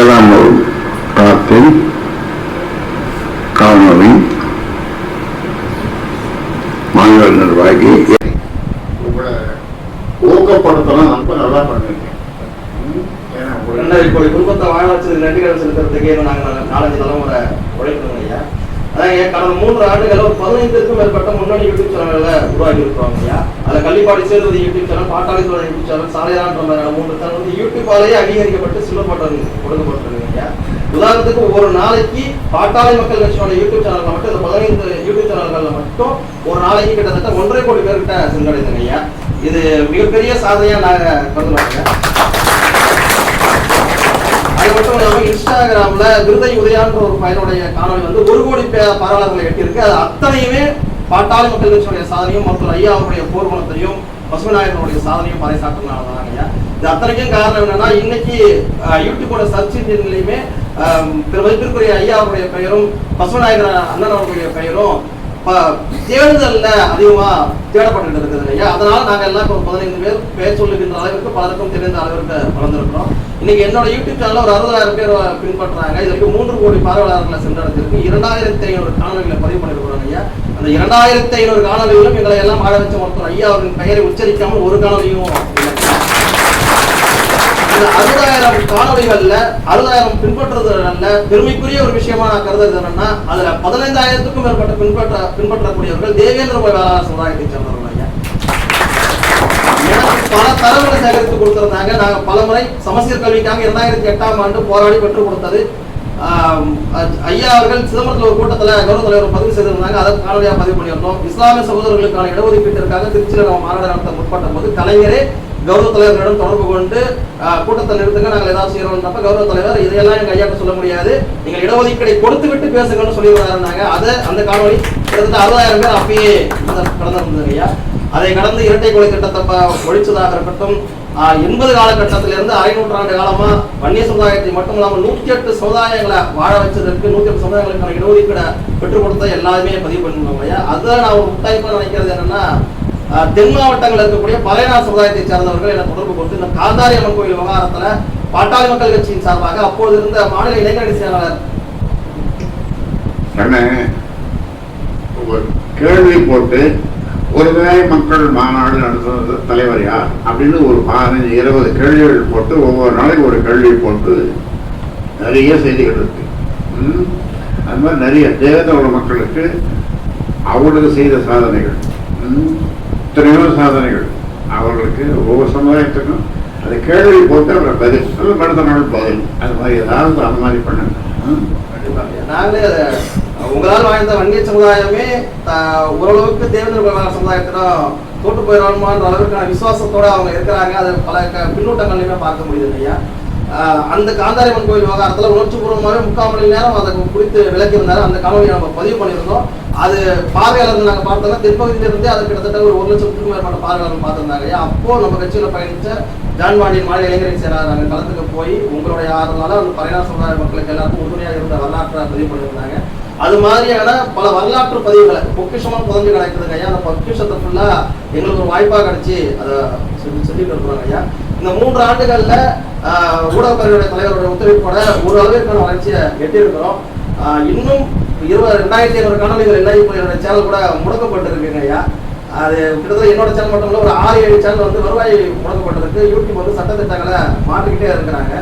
ஏழாம் தளத்தில் காணொளி மாநில நிர்வாகி உங்களை ஊக்கப்படுத்தலாம் ரொம்ப நல்லா ரெண்டாயிரம் இப்போ குடும்பத்தை வாழ வச்சது நன்றிகள் செலுத்துறதுக்கே நாங்கள் நாலஞ்சு தலைமுறை உழைக்கணும் ஐயா கடந்த மூன்று ஆண்டுகள் ஒரு பதினைந்திற்கும் மேற்பட்ட முன்னணி யூடியூப் சேனல்களை உருவாக்கி இருக்கிறோம் ஐயா அதில் கள்ளிப்பாடி சேர்வது யூடியூப் சேனல் பாட்டாளி தோழர் யூடியூப் சேனல் சாலையான்ற மாதிரியான மூன்று சேனல் வந்து யூடியூப்பாலேயே அங்கீகரிக்கப்பட்டு சில்வர் கொடுக்கப்பட்டிருக்கு ஐயா உதாரணத்துக்கு ஒரு நாளைக்கு பாட்டாளி மக்கள் கட்சியோட யூடியூப் சேனல்ல மட்டும் இந்த பதினைந்து யூடியூப் சேனல்களில் மட்டும் ஒரு நாளைக்கு கிட்டத்தட்ட ஒன்றரை கோடி பேர்கிட்ட சென்றடைந்தங்க ஐயா இது மிகப்பெரிய சாதனையா நாங்கள் கருதுறோம் மட்டும் இன்ஸ்டாகிராம்ல விருதை உதயான்ற ஒரு பையனுடைய காணொளி வந்து ஒரு கோடி பே- எட்டியிருக்கு. அது அத்தனையுமே பாட்டாளி மக்கள் கட்சியுடைய சாதனையும் மருத்துவர் ஐயா அவருடைய போர்க்குணத்தையும் பசுமநாயகனுடைய சாதனையும் பறைசாற்றினாங்க ஐயா. இது அத்தனைக்கும் காரணம் என்னன்னா இன்னைக்கு யூடியூபோட சர்ச் இன்ஜின்லயுமே திரு மதிப்பிற்குரிய ஐயா அவருடைய பெயரும் பசுமநாயகர் அண்ணன் அவருடைய பெயரும் தேடுதல்ல அதிகமா தேடப்பட்டு இருக்குது ஐயா அதனால நாங்க எல்லாம் இப்போ பதினைந்து பேர் பேர் சொல்லுகின்ற அளவிற்கு பலருக்கும் தெரிந்த அளவிற்கு வளர்ந்துருக்கிறோம். இன்னைக்கு என்னோட யூடியூப் சேனல்ல ஒரு அறுபதாயிரம் பேர் பின்பற்றாங்க. இது வரைக்கும் மூன்று கோடி பார்வையாளர்களை சென்றடைஞ்சிருக்கு. இரண்டாயிரத்தி ஐநூறு காணொலிகளை பதிவு பண்ணிருக்கிறோம் ஐயா. அந்த இரண்டாயிரத்தி ஐநூறு காணொலிகளும் எங்களை எல்லாம் ஆட வச்ச ஒருத்தர் ஐயா அவரின் பெயரை உச்சரிக்காமல் ஒரு காணொலியும் இல்லை. அறுபதாயிரம் காணொலிகள்ல அறுபதாயிரம் பின்பற்றுறதுல பெருமைக்குரிய ஒரு விஷயமா நான் கருதுறது என்னன்னா அதுல பதினைந்தாயிரத்துக்கும் மேற்பட்ட பின்பற்ற பின்பற்றக்கூடியவர்கள் தேவேந்திர வேளாண் சமுதாயத்தை சேர்ந்தவர்கள் பல தரவுகளை சேகரித்து கொடுத்திருந்தாங்க. நாங்க பலமுறை சமசீர் கல்விக்காக இரண்டாயிரத்தி எட்டாம் ஆண்டு போராடி பெற்றுக் கொடுத்தது. ஐயா அவர்கள் சிதம்பரத்தில் ஒரு கூட்டத்துல கௌரவ தலைவர் பதிவு செய்திருந்தாங்க. அதை காணொலியா பதிவு பண்ணியிருந்தோம். இஸ்லாமிய சகோதரர்களுக்கான இடஒதுக்கீட்டிற்காக திருச்சியில் நம்ம மாநாடு நடத்த முற்பட்ட போது கலைஞரே கௌரவ தலைவர்களிடம் தொடர்பு கொண்டு கூட்டத்தில் கூட்டத்தை நிறுத்துங்க நாங்கள் ஏதாவது செய்யறோம்ன்றப்ப கௌரவ தலைவர் இதையெல்லாம் எங்க ஐயாட்ட சொல்ல முடியாது. நீங்கள் இடஒதுக்கீடை கொடுத்து விட்டு பேசுங்கன்னு சொல்லி வராருனாங்க அதை அந்த காணொலி கிட்டத்தட்ட அறுபதாயிரம் பேர் அப்பயே கடந்திருந்தது ஐயா அதை கடந்து இரட்டை கொலை திட்டத்தை ஒழிச்சதாக இருக்கட்டும் எண்பது காலகட்டத்திலிருந்து அரை நூற்றாண்டு காலமா வன்னிய சமுதாயத்தை மட்டும் இல்லாமல் நூற்றி எட்டு சமுதாயங்களை வாழ வச்சதற்கு நூற்றி எட்டு சமுதாயங்களுக்கான இடஒதுக்கீடை பெற்றுக் கொடுத்த எல்லாருமே பதிவு பண்ணுவாங்க ஐயா அதுதான் நான் ஒரு முட்டாய்ப்பா நினைக்கிறது என்னன்னா தென் மாவட்டங்களில் இருக்கக்கூடிய பழையநாள் சமுதாயத்தை சார்ந்தவர்கள் என தொடர்பு கொண்டு இந்த காந்தாரி அம்மன் கோயில் விவகாரத்துல பாட்டாளி மக்கள் கட்சியின் சார்பாக அப்போது இருந்த மாநில இளைஞரணி செயலாளர் ஒரு கேள்வி போட்டு ஒரு ஒருவே மக்கள் மாநாடு நடத்துறது தலைவர் யார் அப்படின்னு ஒரு பதினஞ்சு இருபது கேள்விகள் போட்டு ஒவ்வொரு நாளைக்கு ஒரு கேள்வி போட்டு நிறைய செய்திகள் இருக்கு ம்? அது மாதிரி நிறைய தேவேந்திர மக்களுக்கு அவர்களுக்கு செய்த சாதனைகள் ம்? எத்தனையோ சாதனைகள். அவர்களுக்கு ஒவ்வொரு சமுதாயத்துக்கும் அது கேள்வி போட்டு அவரை பதில் அல்லது அடுத்த நாள் பதில். அது மாதிரி ஏதாவது அந்த மாதிரி பண்ணுங்க நாங்களே அதை உங்களால் வாழ்ந்த வன்னிய சமுதாயமே ஓரளவுக்கு தேவேந்திர பிரகார சமுதாயத்திடம் தோட்டு போயிடணுமான்ற அளவுக்கான விசுவாசத்தோட அவங்க இருக்கிறாங்க. அது பல பின்னூட்டங்கள்லையுமே பார்க்க முடியுது ஐயா அந்த காந்தாரியம்மன் கோயில் விவகாரத்துல உணர்ச்சிபூர்வமாகவே முக்கால் மணி நேரம் அதை குறித்து விளக்கியிருந்தாரு. அந்த காணொலியை நம்ம பதிவு பண்ணியிருந்தோம். அது பார்வையாளர்கள் நாங்கள் பார்த்தோம்னா தென்பகுதியிலிருந்தே அது கிட்டத்தட்ட ஒரு ஒரு லட்சத்துக்கும் மேற்பட்ட பார்வையாளர்கள் பார்த்திருந்தாங்க. ஐயா அப்போ நம்ம கட்சியில் பயணித்த ஜான்வாடி மாநில இளைஞரை சேரார் நாங்கள் களத்துக்கு போய் உங்களுடைய ஆதரவால அந்த பரிணாம சமுதாய மக்களுக்கு எல்லாருக்கும் உறுதுணையாக இருந்த வரலாற்றை பதிவு பண்ணியிருந்தாங்க. அது மாதிரியான பல வரலாற்று பதிவுகளை பொக்கிஷமாக புதஞ்சு கிடைக்கிறதுங்க ஐயா. அந்த பொக்கிஷத்தை ஃபுல்லாக எங்களுக்கு ஒரு வாய்ப்பாக கிடைச்சி அதை சொல்லி செஞ்சுட்டு ஐயா. இந்த மூன்று ஆண்டுகள்ல ஊடக ஊடகத்துறையுடைய தலைவருடைய உத்தரவிப்போட ஒரு அளவிற்கான வளர்ச்சியை எட்டியிருக்கிறோம். இன்னும் இருபது ரெண்டாயிரத்தி ஐநூறு காணொலிகள் என்ன இப்போ என்னோட சேனல் கூட முடக்கப்பட்டிருக்குங்க ஐயா. அது கிட்டத்தட்ட என்னோட சேனல் மட்டும் இல்ல ஒரு ஆறு ஏழு சேனல் வந்து வருவாய் முடக்கப்பட்டிருக்கு. யூடியூப் வந்து சட்டத்திட்டங்களை மாற்றிக்கிட்டே இருக்கிறாங்க.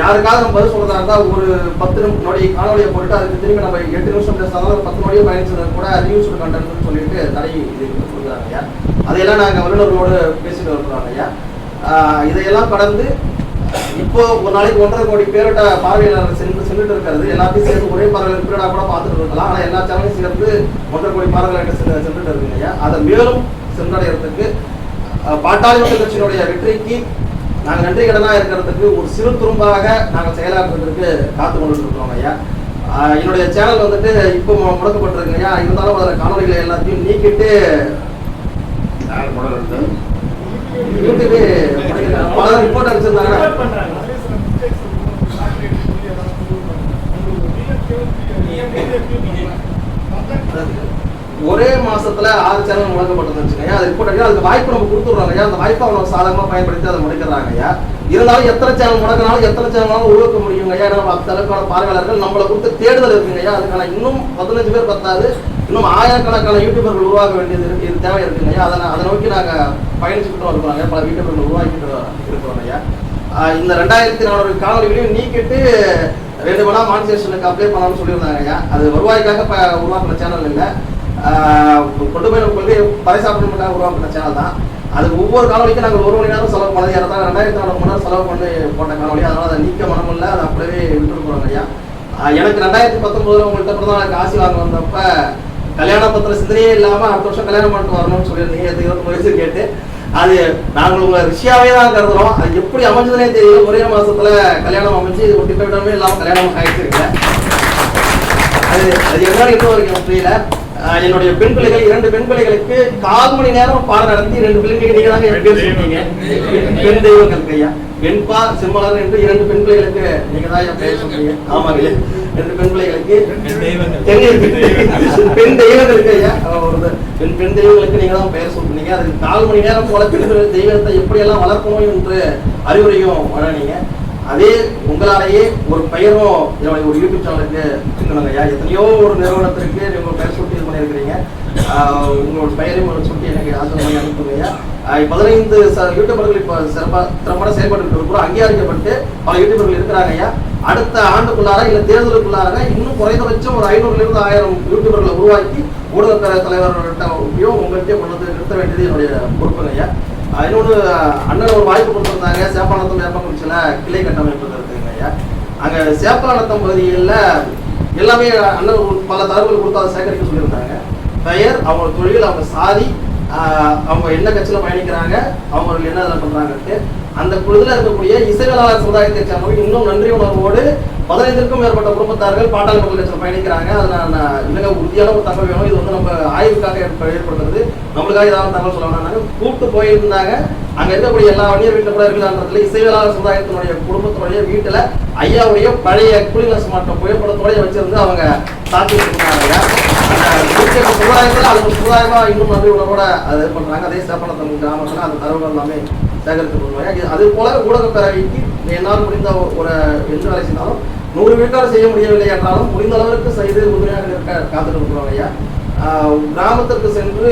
யாருக்காவது நம்ம பதில் சொல்றதா இருந்தால் ஒரு பத்து நிமிஷம் நொடி காணொலியை போட்டு அதுக்கு திரும்பி நம்ம எட்டு நிமிஷம் பேசினாலும் ஒரு பத்து நொடியை பயணிச்சது கூட ரிவ்யூஸ் கண்டென்ட்னு சொல்லிட்டு தடை இது கொடுக்குறாங்க ஐயா. அதையெல்லாம் நாங்கள் வல்லுநர்களோடு பேசிட்டு வருகிறோம் ஐயா. இதையெல்லாம் கடந்து இப்போ ஒரு நாளைக்கு ஒன்றரை கோடி பேரோட பார்வையாளர்கள் சென்று சென்றுட்டு இருக்கிறது. எல்லாத்தையும் சேர்ந்து ஒரே பார்வையாளர் பீரியடா கூட பார்த்துட்டு இருக்கலாம். ஆனால் எல்லா சேனலையும் சேர்ந்து ஒன்றரை கோடி பார்வையாளர்கள் சென்றுட்டு இருக்கு ஐயா. அதை மேலும் சென்றடைகிறதுக்கு பாட்டாளி மக்கள் கட்சியினுடைய வெற்றிக்கு நாங்கள் நன்றி கடனாக இருக்கிறதுக்கு ஒரு சிறு துரும்பாக நாங்கள் செயலாற்றுறதுக்கு காத்து கொண்டு இருக்கிறோம் ஐயா என்னுடைய சேனல் வந்துட்டு இப்போ முடக்கப்பட்டிருக்கு ஐயா. இருந்தாலும் அதில் காணொலிகளை எல்லாத்தையும் நீக்கிட்டு யூடியூபே பல ரிப்போர்ட் அடிச்சிருந்தாங்க ஒரே மாசத்துல ஆறு சேனல் முடக்கப்பட்டிருந்துச்சுங்க ஐயா அது ரிப்போர்ட் அடிக்க அதுக்கு வாய்ப்பு நம்ம கொடுத்துடுறோம் ஐயா. அந்த வாய்ப்பை அவங்க சாதகமா பயன்படுத்தி அதை முடிக்கிறாங்க ஐயா. இருந்தாலும் எத்தனை சேனல் முடக்கினாலும் எத்தனை சேனல் உழுக்க முடியுங்க ஐயா. நம்ம அந்த அளவுக்கான பார்வையாளர்கள் நம்மளை கொடுத்து தேடுதல் இருக்குங்க ஐயா. அதுக்கான இன்னும் பதினஞ்சு பேர் பத்தாது. இன்னும் ஆயிரக்கணக்கான யூடியூபர்கள் உருவாக்க வேண்டியது இது தேவை இருக்கு ஐயா அதை அதை நோக்கி நாங்கள் பயணிச்சுக்கிட்டு இருக்கிறாங்க பல யூடியூபர்கள் உருவாக்கிட்டு இருக்கிறோம் ஐயா இந்த ரெண்டாயிரத்தி நானூறு காணொலிகளையும் நீக்கிட்டு ரெண்டு மணி நேரம் மானிட்டேஷனுக்கு அப்ளை பண்ணலாம்னு சொல்லியிருந்தாங்க ஐயா அது வருவாய்க்காக இப்போ உருவாக்குன சேனல் இல்லை. கொண்டு போய் நம்ம கொள்கை பறைசாற்றணுக்காக உருவாக்குன சேனல் தான். அது ஒவ்வொரு காணொலிக்கும் நாங்கள் ஒரு மணி நேரம் செலவு பண்ணது ஏறத்தான் ரெண்டாயிரத்தி நானூறு மணி நேரம் செலவு பண்ணி போட்ட காணொலி அதனால் அதை நீக்க மனம் இல்லை அதை அப்படியே விட்டுட்டு ஐயா எனக்கு ரெண்டாயிரத்தி பத்தொன்பதுல உங்கள்கிட்ட பிறந்த எனக்கு ஆசி வாங்க வந்தப்போ கல்யாண பத்திர சிந்தனையே இல்லாம அடுத்த வருஷம் கல்யாணம் பண்ணிட்டு வரணும்னு சொல்லியிருந்தீங்க. இது இருபத்தி வயசு கேட்டு. அது நாங்கள் உங்களை ரிஷியாவே தான் கருதுறோம். அது எப்படி அமைஞ்சதுனே தெரியல. ஒரே மாசத்துல கல்யாணம் அமைஞ்சு இது ஒரு திட்டமே இல்லாம கல்யாணம் ஆயிடுச்சிருக்கல அது அது என்னன்னு இன்னும் வரைக்கும் புரியல. என்னுடைய பெண் பிள்ளைகள் இரண்டு பெண் பிள்ளைகளுக்கு கால் மணி நேரம் பாடம் நடத்தி ரெண்டு பிள்ளைங்களுக்கு நீங்க தாங்க என் பெண் தெய்வங்கள் கையா. வெண்பா செம்மலர் என்று இரண்டு பெண் பிள்ளைகளுக்கு நீங்க தான் என் பெயர் சொன்னீங்க. ஆமாங்க. ரெண்டு பெண் பிள்ளைகளுக்கு. பெண் தெய்வங்களுக்கு ஐயா. ஒரு. பெண் பெண் தெய்வங்களுக்கு நீங்க தான் பெயர் சொல்றீங்க அதுக்கு நாலு மணி நேரம் போல பெண் தெய்வத்தை எப்படி எல்லாம் வளர்க்கணும் என்று அறிவுரையும் வழங்கினீங்க. அதே உங்களாலேயே ஒரு பெயரும் என்னுடைய ஒரு யூடியூப் சேனலுக்கு ஐயா. எத்தனையோ ஒரு நிறுவனத்திற்கு நீங்க பெயர் சுட்டி இது பண்ணியிருக்கிறீங்க உங்களோட பெயரையும் ஒரு சுட்டி எனக்கு ஆசிரியர் அனுப்புங்க பதினைந்து ச- யூடியூபர்கள் இப்போ சிறப்பாக திறம்பட செயல்பட்டு இருக்கிறோம். அங்கீகரிக்கப்பட்டு பல யூடியூபர்கள் இருக்கிறாங்க ஐயா அடுத்த ஆண்டுக்குள்ளார இல்லை தேர்தலுக்குள்ளார இன்னும் குறைந்தபட்சம் ஒரு ஐநூறுலேருந்து ஆயிரம் யூடியூபர்களை உருவாக்கி ஊடகத்துறை தலைவர்கள்ட்ட உங்கள்கிட்ட கொண்டு வந்து நிறுத்த வேண்டியது என்னுடைய பொறுப்புங்க ஐயா இன்னொன்று அண்ணன் ஒரு வாய்ப்பு கொடுத்துருந்தாங்க. சேப்பானத்தம் வேப்பங்குறிச்சியில் கிளை கட்டமைப்பு இருக்குங்க ஐயா அங்கே சேப்பானத்தம் பகுதிகளில் எல்லாமே அண்ணன் பல தகவல் கொடுத்து அதை சேகரிக்க சொல்லியிருந்தாங்க. பெயர் அவங்க தொழில் அவங்க சாதி அவங்க என்ன கட்சியில் பயணிக்கிறாங்க அவங்களுக்கு என்ன இதில் பண்ணுறாங்கன்ட்டு அந்த குழுவில் இருக்கக்கூடிய இசைகளாளர் சமுதாயத்தை சேர்ந்தவங்க இன்னும் நன்றி உணர்வோடு பதினைந்திற்கும் மேற்பட்ட குடும்பத்தார்கள் பாட்டாளி மக்கள் கட்சியில் பயணிக்கிறாங்க. அதை நான் இன்னும் உறுதியான ஒரு தகவல் வேணும். இது வந்து நம்ம ஆய்வுக்காக ஏற்ப- ஏற்படுத்துறது. நம்மளுக்காக ஏதாவது தகவல் சொல்ல வேணாங்க கூப்பிட்டு போயிருந்தாங்க. அங்க இருக்கக்கூடிய எல்லா வணிகர் வீட்டில் கூட இருக்கிறான்றதுல இசைவேளாளர் சமுதாயத்தினுடைய குடும்பத்தினுடைய வீட்டுல ஐயாவுடைய பழைய குடிநஸ் மாற்றம் புகைப்படத்தோடய வச்சிருந்து அவங்க சாத்தி வச்சிருந்தாங்க சமுதாயத்தில் அது ஒரு சமுதாயமா இன்னும் நன்றி உணர்வோட அது பண்றாங்க. அதே சேப்பனத்தம் கிராமத்துல அந்த தரவுகள் எல்லாமே சேகரித்து கொள்வாங்க அது போல ஊடக பேரவைக்கு என்னால் முடிந்த ஒரு- எந்த வேலை செய்தாலும் நூறு வீட்டால் செய்ய முடியவில்லை என்றாலும் முடிந்த அளவிற்கு செய்து உறுதுணையாக இருக்க காத்துட்டு இருக்கிறோம் ஐயா. கிராமத்திற்கு சென்று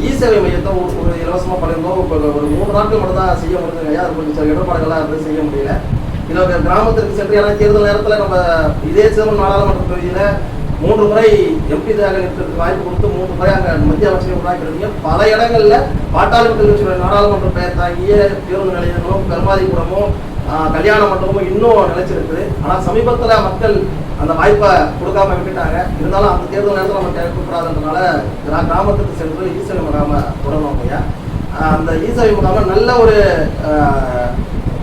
இ சேவை மையத்தை ஒரு ஒரு இலவசமாக பண்ணியிருந்தோம் இப்போ ஒரு மூணு நாட்கள் மட்டும் தான் செய்ய முடியுதுங்க ஐயா அது கொஞ்சம் சில இடர்பாடுகளாக இருந்து செய்ய முடியல. இன்னொரு கிராமத்திற்கு சென்று ஏன்னா தேர்தல் நேரத்தில் நம்ம இதே சிதம்பரம் நாடாளுமன்ற தொகுதியில் மூன்று முறை எம்பி தாக இருக்கிறதுக்கு வாய்ப்பு கொடுத்து மூன்று முறை அங்கே மத்திய அமைச்சரை உருவாக்கிருந்தீங்க பல இடங்களில் பாட்டாளி மக்கள் கட்சியோட நாடாளுமன்ற பெயர் தாங்கிய பேருந்து நிலையங்களும் பெருமாதிபுரமும் கல்யாண மண்டபமும் இன்னும் நிலைச்சிருக்குது. ஆனால் சமீபத்தில் மக்கள் அந்த வாய்ப்பை கொடுக்காம விட்டுட்டாங்க. இருந்தாலும் அந்த தேர்தல் நேரத்தில் நம்ம கேட்கக்கூடாதுன்றனால நான் கிராமத்துக்கு சென்று ஈசவி முகாம தொடரணும் ஐயா. அந்த ஈசவி முகாம நல்ல ஒரு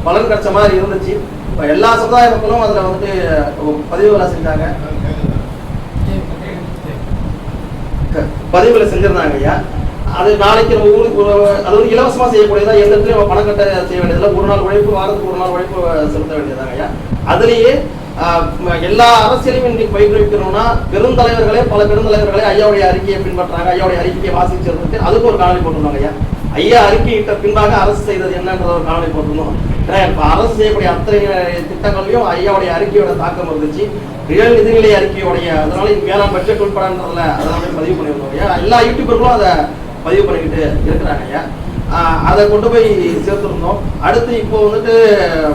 பலன் கிடைச்ச மாதிரி இருந்துச்சு. இப்போ எல்லா சமுதாய மக்களும் அதில் வந்துட்டு பதிவுகளை செஞ்சாங்க. பதிவுகளை செஞ்சிருந்தாங்க ஐயா. அது நாளைக்கு நம்ம ஊருக்கு அது வந்து இலவசமாக செய்யக்கூடியதா எந்த இடத்துலையும் நம்ம பணம் கட்ட செய்ய வேண்டியதில்லை. ஒரு நாள் உழைப்பு வாரத்துக்கு ஒரு நாள் உழைப்பு செலுத்த வேண்டியதாங்க ஐயா. அதுலேயே எல்லா அரசியலையும் இன்றைக்கு பயிர்விக்கிறோம்னா பெருந்தலைவர்களே பல பெருந்தலைவர்களே ஐயாவுடைய அறிக்கையை பின்பற்றாங்க ஐயாவுடைய அறிக்கையை வாசிச்சிருந்துட்டு அதுக்கு ஒரு காணொலி போட்டிருந்தாங்க ஐயா. ஐயா அறிக்கையிட்ட பின்பாக அரசு செய்தது என்னன்றத ஒரு காணொலி போட்டிருந்தோம். ஏன்னா, இப்ப அரசு செய்யக்கூடிய அத்தனை திட்டங்களையும் ஐயாவுடைய அறிக்கையோட தாக்கம் இருந்துச்சு. ரியல் நிதிநிலை அறிக்கையோடைய அதனால இது வேளாண் பட்ஜெட் உட்படன்றதுல அதெல்லாமே பதிவு பண்ணியிருந்தோம் ஐயா. எல்லா யூடியூபர்களும் அதை பதிவு பண்ணிக்கிட்டு இருக்கிறாங்க ஐயா. அதை கொண்டு போய் சேர்த்துருந்தோம். அடுத்து இப்போ வந்துட்டு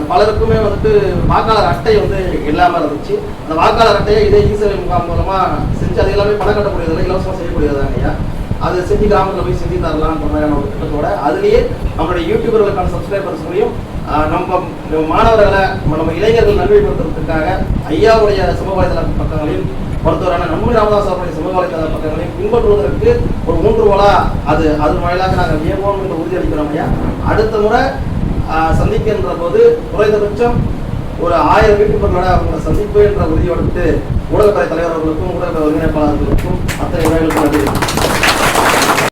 பலருக்குமே வந்துட்டு வாக்காளர் அட்டை வந்து இல்லாமல் இருந்துச்சு. அந்த வாக்காளர் அட்டையை இதே ஈசேவை முகாம் மூலமாக செஞ்சு அது எல்லாமே பணம் கட்டக்கூடியதில்லை இலவசமாக செய்யக்கூடியதாங்க ஐயா? அதை செஞ்சு கிராமத்தில் போய் செஞ்சு தரலாம்ன்ற மாதிரியான ஒரு திட்டத்தோட அதுலேயே நம்மளுடைய யூடியூபர்களுக்கான சப்ஸ்கிரைபர்ஸ்களையும் நம்ம மாணவர்களை நம்ம நம்ம இளைஞர்கள் நல்வழிப்படுத்துறதுக்காக ஐயாவுடைய சமூக வலைதள பக்கங்களையும் மருத்துவரான நம்ம ராமதாஸ் அவருடைய சமூக வலைதள பக்கங்களையும் பின்பற்றுவதற்கு ஒரு ஊன்றுகோலா அது அதன் வாயிலாக நாங்கள் இயங்குவோம் என்று உறுதியளிக்கிறோம் ஐயா. அடுத்த முறை சந்திக்கின்ற போது குறைந்தபட்சம் ஒரு ஆயிரம் யூடியூபர்களோட அவங்களை சந்திப்பு என்ற உறுதியோடு ஊடகத்துறை தலைவர்களுக்கும் ஊடக ஒருங்கிணைப்பாளர்களுக்கும் அத்தனை உரைகளுக்கும் நன்றி